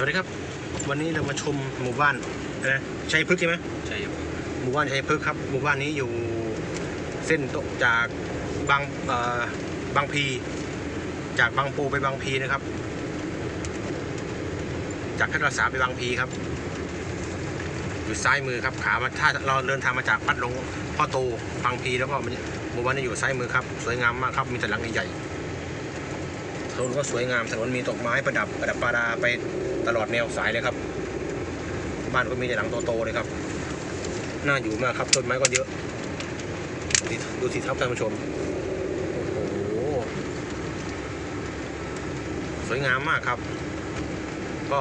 สวัสดีครับ วันนี้เรามาชมหมู่บ้านนะชัยพฤกษ์ใช่ไหมใช่ครับหมู่บ้านชัยพฤกษ์ครับหมู่บ้านนี้อยู่เส้นตกจากบางเอ่อบางพี จากบางปูไปบางพีนะครับ จากเพชรรักษาไปบางพีครับ อยู่ซ้ายมือครับขามาถ้าเราเดินทางมาจากปัดหลงพ่อโตบางพีแล้วก็มันหมู่บ้านนี้อยู่ซ้ายมือครับ สวยงามมากครับมีแต่หลังใหญ่ๆ ถนนก็สวยงามถนนมีดอกไม้ประดับประดับประดาไปตลอดแนวสายเลยครับ บ้านก็มีแต่หลังโตๆเลยครับ น่าอยู่มากครับต้นไม้ก็เยอะดูสิดูสิครับท่านผู้ชมโอ้โหสวยงามมากครับ ก็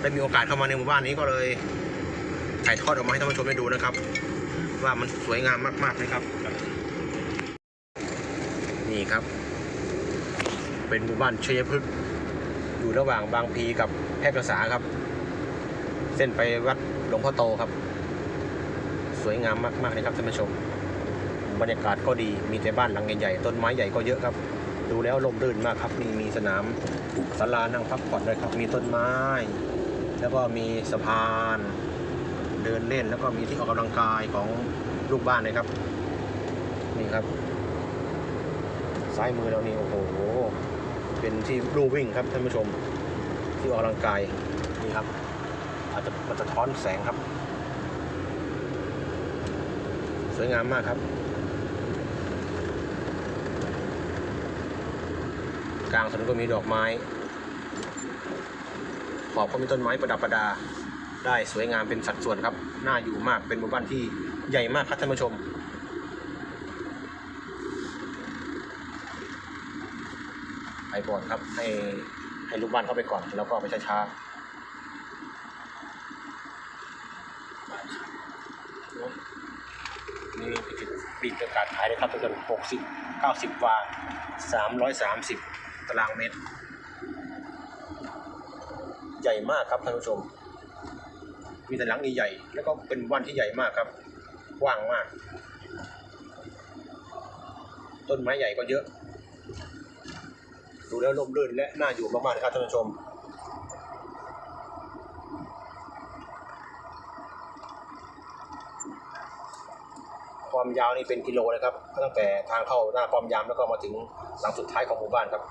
ได้มีโอกาสเข้ามาในหมู่บ้านนี้ก็เลยถ่ายทอดออกมาให้ท่านผู้ชมได้ดูนะครับ ว่ามันสวยงามมากๆเลยครับ นี่ครับ เป็นหมู่บ้านเชยพฤกษ์อยู่ระหว่างบางพีกับแพร่กษาครับ เส้นไปวัดหลวงพ่อโตครับ สวยงามมากๆเลยครับท่านผู้ชม บรรยากาศก็ดีมีแต่บ้านหลังใหญ่ๆต้นไม้ใหญ่ก็เยอะครับ ดูแล้วลมรื่นมากครับมีมีสนามศาลานั่งพักผ่อนด้วยครับมีต้นไม้ แล้วก็มีสะพาน เดินเล่นแล้วก็มีที่ออกกำลังกายของลูกบ้านเลยครับนี่ครับซ้ายมือเรานี่โอ้โห เป็นที่ลู่วิ่งครับท่านผู้ชม ที่ออกกำลังกายนี่ครับ อาจจะมันจะท้อนแสงครับ สวยงามมากครับ กลางถนนก็มีดอกไม้ขอบก็มีต้นไม้ประดับประดา ได้สวยงามเป็นสัดส่วนครับน่าอยู่มากเป็นหมู่บ้านที่ใหญ่มากครับท่านผู้ชม ไปก่อนครับ ให้ให้ลูกบ้านเข้าไปก่อน แล้วก็ไปช้าๆนี่ปีกประกาศขายเลยครับทุกคนหกสิบเก้าสิบวาสามร้อยสามสิบตารางเมตร ใหญ่มากครับท่านผู้ชม มีแต่หลังใหญ่ๆแล้วก็เป็นวันที่ใหญ่มากครับกว้างมาก ต้นไม้ใหญ่ก็เยอะ ดูแล้วร่มรื่นและน่าอยู่มากๆนะครับท่านผู้ชม ความยาวนี่เป็นกิโลนะครับ ตั้งแต่ทางเข้าหน้าป้อมยามแล้วก็มาถึงหลังสุดท้ายของหมู่บ้านครับ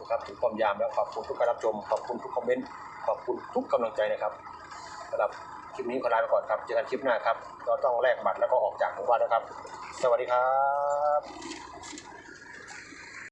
นะครับถึงป้อมยามแล้วขอบคุณทุกการรับชมขอบคุณทุกคอมเมนต์ขอบคุณทุกกำลังใจนะครับสำหรับคลิปนี้ขอลาไปก่อนครับ เจอกันคลิปหน้าครับ เราต้องแลกบัตรแล้วก็ออกจากหมู่บ้านนะครับ สวัสดีครับ